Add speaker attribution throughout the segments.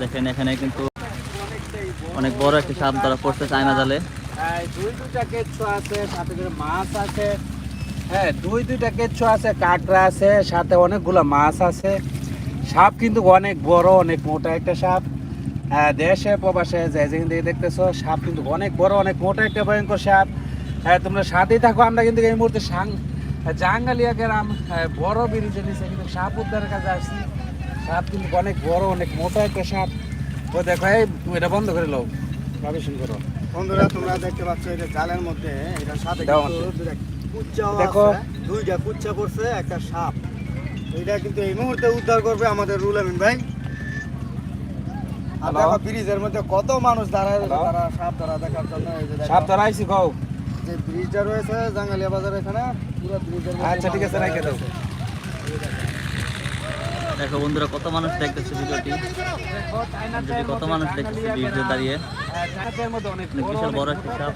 Speaker 1: দেখেন এখানে কিন্তু অনেক বড় একটা সাপ ধরা পড়ছে চায়না জালে।
Speaker 2: দুই দুইটা কেঁচো আছে সাথে মাছ আছে। হ্যাঁ দুই দুইটা কেঁচো আছে কাঁকড়া আছে সাথে অনেকগুলো মাছ আছে। সাপ কিন্তু অনেক বড় অনেক মোটা একটা সাপ। হ্যাঁ দেশে প্রবাসে যে যেখান থেকে দেখতেছো সাপ কিন্তু অনেক বড় অনেক মোটা একটা ভয়ঙ্কর সাপ। হ্যাঁ তোমরা সাথেই থাকো আমরা কিন্তু এই মুহূর্তে সাং জাঙ্গালিয়া গ্রাম হ্যাঁ, বড় ব্রিজের নিচে কিন্তু সাপ উদ্ধারের কাছে আসছি। সাপ কিন্তু অনেক বড় অনেক মোটা একটা সাপ। ও দেখো এই এটা বন্ধ করে লো গবেষণ করো।
Speaker 3: বন্ধুরা তোমরা দেখতে পাচ্ছ এটা জালের মধ্যে কিন্তু দুইটা
Speaker 2: দেখো।
Speaker 3: দুইটা কুচ্চা পড়ছে একটা সাপ। এটা কিন্তু এই মুহূর্তে উদ্ধার করবে আমাদের রুল আমিন ভাই। আর দেখো ব্রিজের মধ্যে কত মানুষ দাঁড়ায় রয়েছে তারা সাপ ধরা দেখার জন্য
Speaker 2: সাপ ধরাইছি কও।
Speaker 3: যে ব্রিজটা রয়েছে জাঙ্গালিয়া বাজার এখানে পুরো ব্রিজের
Speaker 2: আচ্ছা ঠিক আছে রাখে দাও।
Speaker 1: দেখো বন্ধুরা কত মানুষ দেখতেছে ভিডিওটি। কত মানুষ দেখতেছে ভিডিও দাঁড়িয়ে। বিশাল বড় একটা সাপ।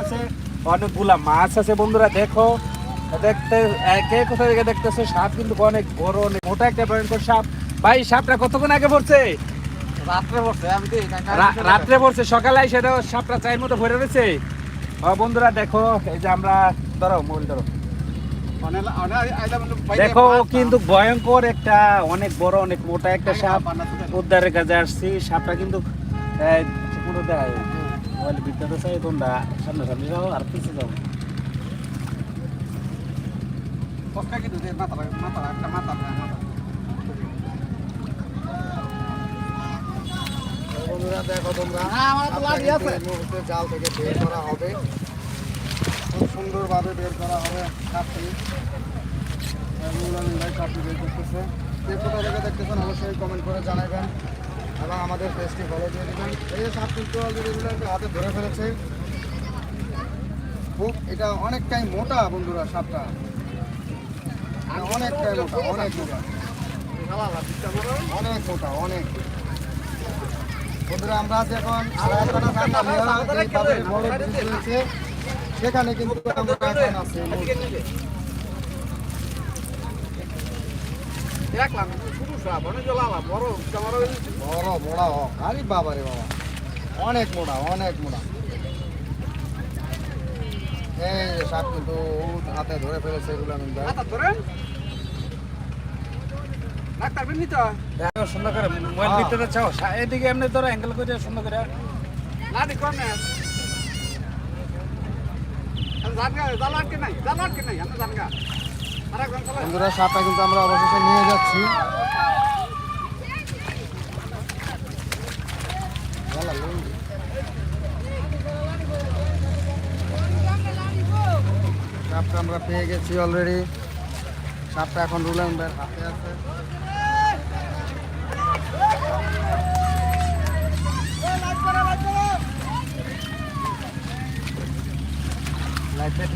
Speaker 2: আছে অনেকগুলা মাছ আছে বন্ধুরা দেখো। দেখতে কে কোথা থেকে দেখতেছো? সাপ কিন্তু অনেক বড় অনেক মোটা একটা ভয়ঙ্কর সাপ। ভাই সাপটা কতক্ষণ আগে পড়ছে?
Speaker 3: রাত্রে আমি তো
Speaker 2: রাত্রে পড়ছে সকালে সেটা সাপটা চায়ের মতো ভরে রয়েছে। বন্ধুরা দেখো এই যে আমরা ধরো মোবাইল ধরো। দেখো ও কিন্তু ভয়ঙ্কর একটা অনেক বড় অনেক মোটা একটা সাপ উদ্ধারের কাজে আসছি। সাপটা কিন্তু এই, পুরো দেয়। মোবাইল ভিতরে চাই তোমরা সামনে সামনে যাও আর পিছিয়ে যাও।
Speaker 3: দেখো তোমরা। মুহূর্তে জাল থেকে বের করা হবে। সুন্দরভাবে বের করা হবে রুল আমিন ভাই সাপটি বের করতেছে। কে কোথা থেকে দেখতেছেন অবশ্যই কমেন্ট করে জানাবেন এবং আমাদের পেজটি ফলো দিয়ে দেবেন। এই যে সাপ কিন্তু অলরেডি হাতে ধরে ফেলেছে খুব এটা অনেকটাই মোটা বন্ধুরা সাপটা। অনেকটাই মোটা অনেক মোটা। অনেক মোটা অনেক। বন্ধুরা আমরা এখন জাঙ্গালিয়া, এই বাজারে বড় রয়েছে সেখানে কিন্তু আমরা এখন আছি। মুহূর্তে। বড় বড় হোক। আরে বাবা রে বাবা। অনেক মোটা অনেক মোটা এই যে সাপ কিন্তু হাতে ধরে ফেলেছে এগুলো আমি।
Speaker 2: দেখো। সুন্দর করে মোবাইল
Speaker 3: হ্যাঁ।
Speaker 2: ভিতরে চাও। এদিকে এমনি ধরো অ্যাঙ্গেল করে সুন্দর করে
Speaker 3: বন্ধুরা, সাপটা কিন্তু আমরা অবশেষে নিয়ে যাচ্ছি। সাপটা আমরা পেয়ে গেছি অলরেডি সাপটা এখন রুলান হাতে আছে
Speaker 2: লাইটটা ঠিক রেখো হ্যাঁ ভালো
Speaker 3: কে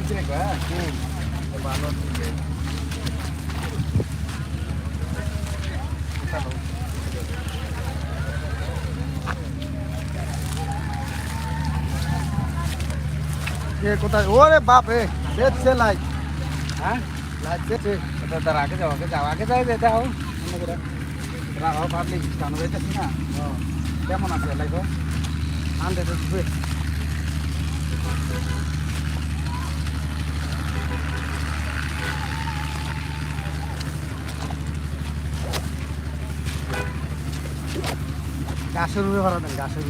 Speaker 3: কোথায়? ওরে বাপ রে, দেখছে লাইট
Speaker 2: হ্যাঁ?
Speaker 3: লাইট দেখছে।
Speaker 2: এটা তার আগে যাও আগে যাও, আগে যাই যেতে হও রাখো পাবলিক স্থানে যাইতেছি না? কেমন আছে লাইফ
Speaker 3: হান্ড্রেড গাছের উপরে দেন, গাছের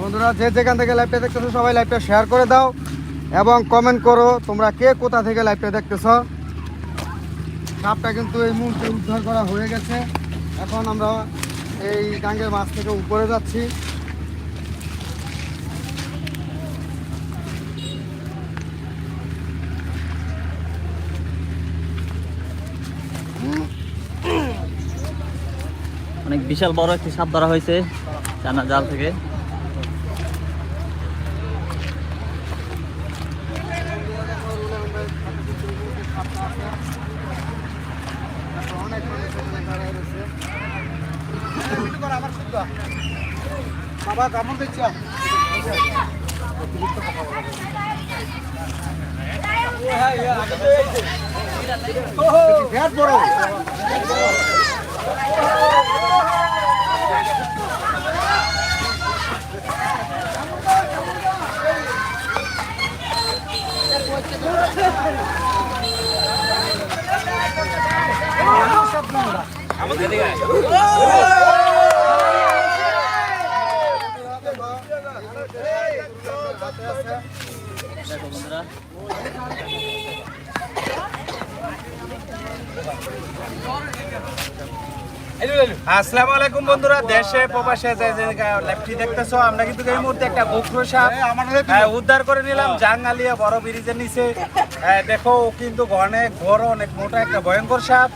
Speaker 3: বন্ধুরা, যে যেখান থেকে লাইভটা দেখতেছো, সবাই লাইভটা শেয়ার করে দাও এবং কমেন্ট করো তোমরা কে কোথা থেকে লাইভটা দেখতেছো। সাপটা কিন্তু এই মুহূর্তে উদ্ধার করা হয়ে গেছে। এখন আমরা এই গাঙ্গের মাছ থেকে উপরে যাচ্ছি।
Speaker 1: বিশাল বড় একটি সাপ ধরা হয়েছে চানা জাল থেকে।
Speaker 2: বাবা কেমন
Speaker 3: বড়
Speaker 1: দেখো বন্ধুরা
Speaker 2: আসসালামু আলাইকুম বন্ধুরা দেশে প্রবাসে ল্যাপটি দেখতেছো আমরা কিন্তু এই মুহূর্তে একটা গোখরো সাপ হ্যাঁ, উদ্ধার করে নিলাম জাঙ্গালিয়া বড় ব্রিজের নিচে। হ্যাঁ, দেখো ও কিন্তু অনেক বড় অনেক মোটা একটা ভয়ঙ্কর সাপ।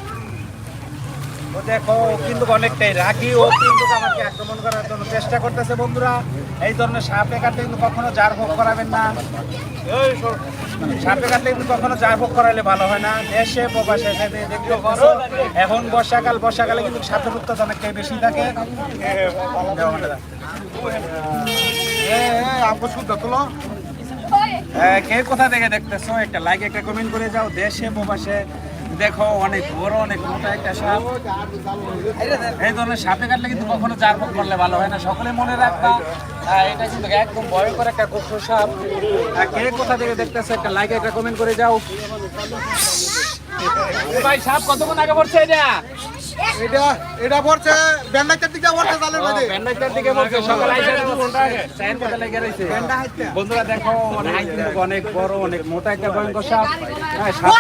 Speaker 2: ও দেখো ও কিন্তু অনেকটাই রাগি ও কিন্তু আমাকে আক্রমণ করার জন্য চেষ্টা করতেছে বন্ধুরা। এই ধরনের সাপে কাটলে কিন্তু কখনো জার ভোগ করাবেন না। সাপে কাটলে কিন্তু কখনো জার ভোগ করাইলে ভালো হয় না। দেশে প্রবাসে এখন বর্ষাকাল বর্ষাকালে কিন্তু সাপের উত্তাপ অনেকটাই বেশি থাকে। হ্যাঁ, কে কোথা থেকে দেখতেছো? একটা লাইক একটা কমেন্ট করে যাও। দেশে প্রবাসে দেখো অনেক বড় অনেক মোটা একটা সাপ। এই ধরনের সাপে কাটলে কিন্তু কখনো ভোগ করলে ভালো হয় না। সকলে মনে রাখবা এটা কিন্তু একদম ভয়ঙ্কর একটা গোপ্র সাপ। কে কোথা থেকে দেখতেছো একটা লাইক একটা কমেন্ট করে যাও। ভাই সাপ কতক্ষণ আগে পড়ছে এটা?
Speaker 3: এটা এটা পড়ছে ব্যান্ডাইটার দিকে পড়ছে জালের মধ্যে।
Speaker 2: ব্যান্ডাইটার দিকে বলছে সকাল আইসা দু ঘণ্টা আগে চায়ের কথা লেগে রয়েছে বন্ধুরা দেখো অনেক বড় অনেক মোটা একটা ভয়ঙ্কর সাপ। হ্যাঁ সাপ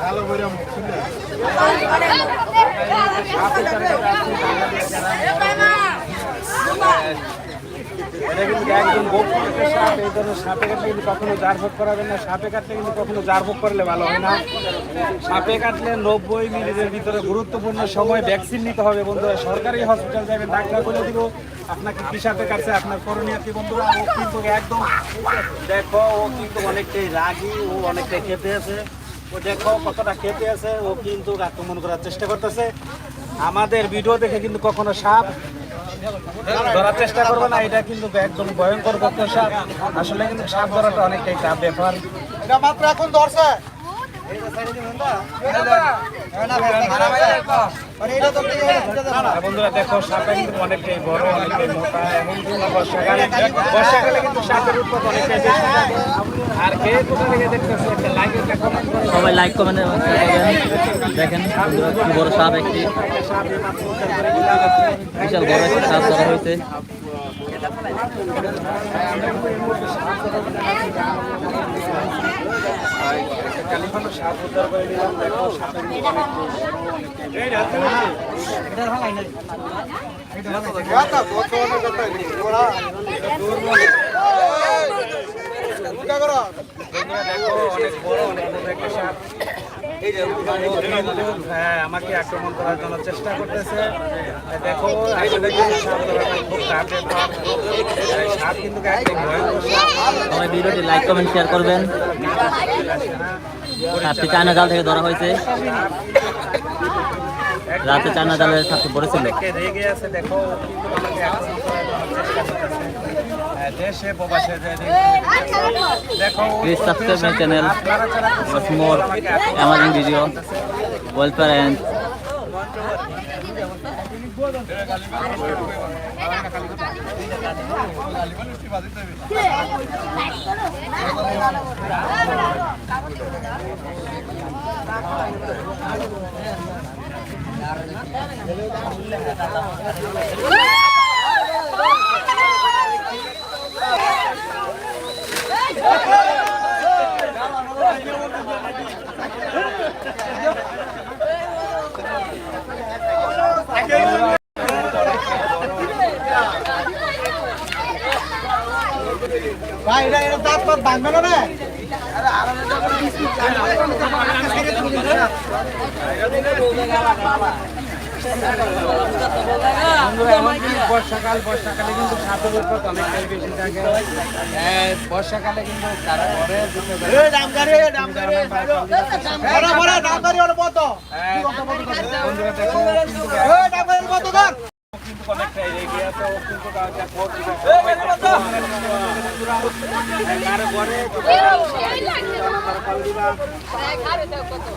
Speaker 3: ভালো করে মুখ খুলে
Speaker 2: এটা কিন্তু একদম গোপন একটা সাপ এই ধরনের সাপে কাটলে কিন্তু কখনো জার ভোগ করাবেন না। সাপে কাটলে কিন্তু কখনো জার ভোগ করলে ভালো হয় না। সাপে কাটলে নব্বই মিনিটের ভিতরে গুরুত্বপূর্ণ সময় ভ্যাকসিন নিতে হবে বন্ধুরা। সরকারি হসপিটাল যাবেন, ডাক্তার বলে দিব, আপনাকে কি সাপে কাটছে আপনার করণীয় কি বন্ধুরা। ও কিন্তু একদম, দেখো, ও কিন্তু অনেকটাই রাগী, ও অনেকটাই খেতে আছে। ও দেখো, কতটা খেপে আছে। ও কিন্তু আক্রমণ করার চেষ্টা করতেছে। আমাদের ভিডিও দেখে কিন্তু কখনো সাপ ধরার চেষ্টা করব না, এটা কিন্তু একদম ভয়ঙ্কর গপ্প সাপ আসলে কিন্তু সাপ ধরাটা অনেকটাই চাপ ব্যাপার।
Speaker 3: এটা মাত্র এখন ধরছে।
Speaker 2: বন্ধুরা, দেখো সাপটা কিন্তু অনেকটাই বড়, অনেকটাই মোটা কিন্তু বর্ষাকালে বর্ষাকালে কিন্তু সাপের উৎপাদ অনেকটাই বেশি। আর কে কোথা থেকে দেখতেছে? একটা লাইক
Speaker 1: সবাই লাইক কমেন্ট দেখেন। বড় সাপ একটি।
Speaker 2: সাপ এই করে।
Speaker 1: বিশাল বড় একটা সাপ ধরা হয়েছে।
Speaker 2: একটা কালীফানো সাপ উদ্ধার করে দিলাম দেখো অনেক বড় অনেক একটা সাপ হ্যাঁ আমাকে আক্রমণ করার জন্য চেষ্টা করতেছে। দেখো আসলে কিন্তু সাপ খুব টাফ সাপ কিন্তু একদম ভয়ঙ্কর সাপ।
Speaker 1: সবাই ভিডিওটি লাইক কমেন্ট শেয়ার করবেন। সাপটি চায়না জাল থেকে ধরা হয়েছে। রাতে চায়না জালের সাপটি পড়েছিল।
Speaker 2: দেখো চেষ্টা করতেছে।
Speaker 1: Please subscribe channel for more amazing video. Well parents.
Speaker 3: ভাই এটা এটা দাঁত পাত ভাঙবে না রে
Speaker 2: বন্ধুরা, এখন কিন্তু বর্ষাকাল।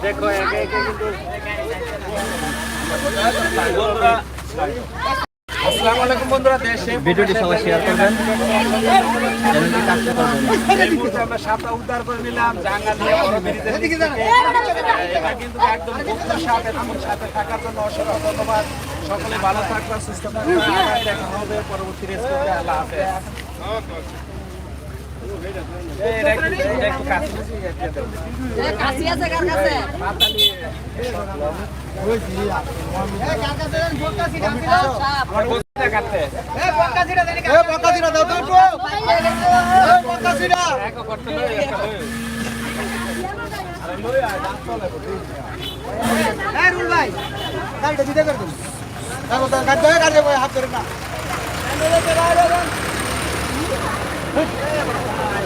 Speaker 2: দেখো একে একে কিন্তু বন্ধুরা আসসালামু আলাইকুম বন্ধুরা দেশে
Speaker 1: ভিডিওটি সবাই শেয়ার করবেন। চ্যানেলটি সাবস্ক্রাইব করবেন
Speaker 2: আমরা সাপটা উদ্ধার করে নিলাম জাঙ্গা দিয়ে। এটা কিন্তু একদম সাপ এরকম সাথে থাকার জন্য অসংখ্য ধন্যবাদ। সকলে ভালো থাকবেন সুস্থ থাকবেন। দেখা হবে পরবর্তী আল্লাহ হাফেজ। দিয়ে দাও।
Speaker 3: কাশি আছে কার
Speaker 2: আমার বলতে কাটতে এক করতে নয়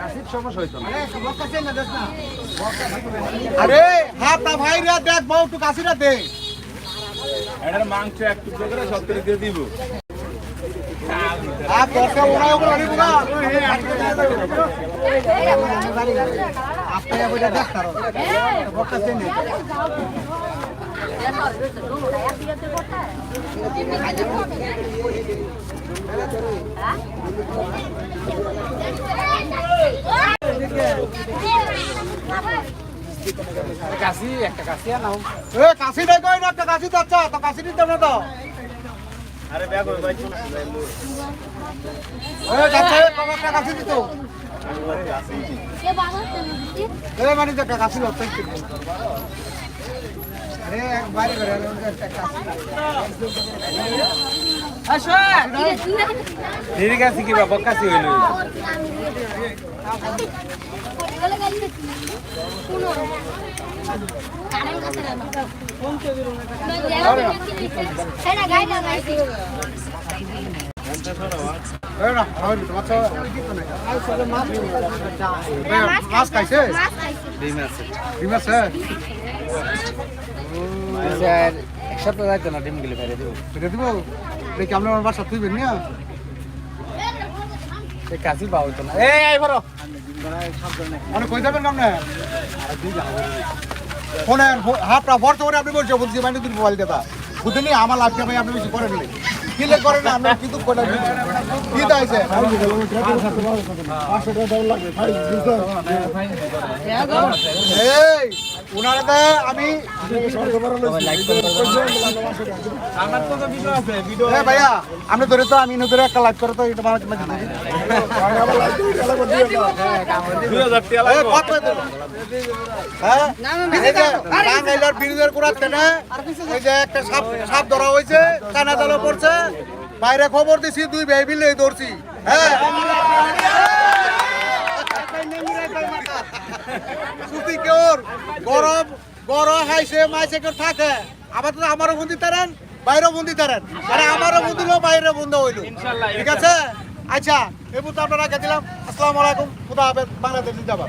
Speaker 2: কাশির।
Speaker 4: আরে হাত না ভাই রে দেখ বউ একটু কাশিটা দে।
Speaker 5: এটার মাংস এক টুকরো করে সত্তর দিয়ে দিব।
Speaker 4: আর দরকার ওরা আনিব না আপনি ওইটা দেখ তারো। চেনে
Speaker 2: কাশি একটা কাশি আনাও
Speaker 4: এ কাশি দেখ না একটা কাশি তো আচ্ছা তো কাশি দিতে না তো।
Speaker 5: আরে ব্যাগ ওই ভাই
Speaker 4: এ যাচ্ছে বাবা একটা কাশি দিত। এ মানে একটা কাশি হচ্ছে আরে এক করে একটা কাশি।
Speaker 2: ঠিক আছে কি বা বক্কাসি হইল
Speaker 4: মাছ খাইছে?
Speaker 2: ডিম আছে।
Speaker 4: ডিম আছে।
Speaker 2: স্যার এক সপ্তাহ যাইতো না ডিম গুলি ফেলে দেবো।
Speaker 4: এটা দিব? দেখি আমরা আমার বাসা তুইবেন না?
Speaker 2: এই এই বড়
Speaker 4: মানে কই যাবেন কেমনে ফোনে হাফটা ভরতে করে আপনি বলছো বলছি মানে তুমি মোবাইল দেবা। বুঝলি আমার লাভ ভাই আপনি বেশি করেন কিলে করেন না আমরা কিন্তু কোটা কি দাইছে এই উনারা আমি ভাইয়া আমি ধরে তো আমি ধরে একটা লাইভ করে তো এটা মাঝে মাঝে? হ্যাঁ? একটা সাপ সাপ ধরা হয়েছে কানা জালে পড়ছে বাইরে খবর দিছি দুই ভাই মিলে ধরছি হ্যাঁ। সুতি কেউর গরম গরম হাইছে মাইছে কেউ থাকে। আবার তো আমারও বন্দি তারেন বাইরেও বন্দি তারেন। আরে আমারও বন্দি হলো বাইরে বন্ধ হইল। ঠিক আছে? আচ্ছা এবার তো আপনারা রেখে দিলাম। আসসালামু আলাইকুম খুদা হাফেজ বাংলাদেশ জিন্দাবাদ।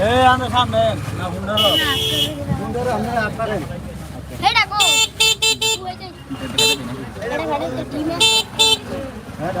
Speaker 2: এ আমি সামনে না হুন্ডার
Speaker 3: হুন্ডার আমি আপনারেন
Speaker 6: হে ডাকো এটা এটা টিমে
Speaker 3: হ্যাঁ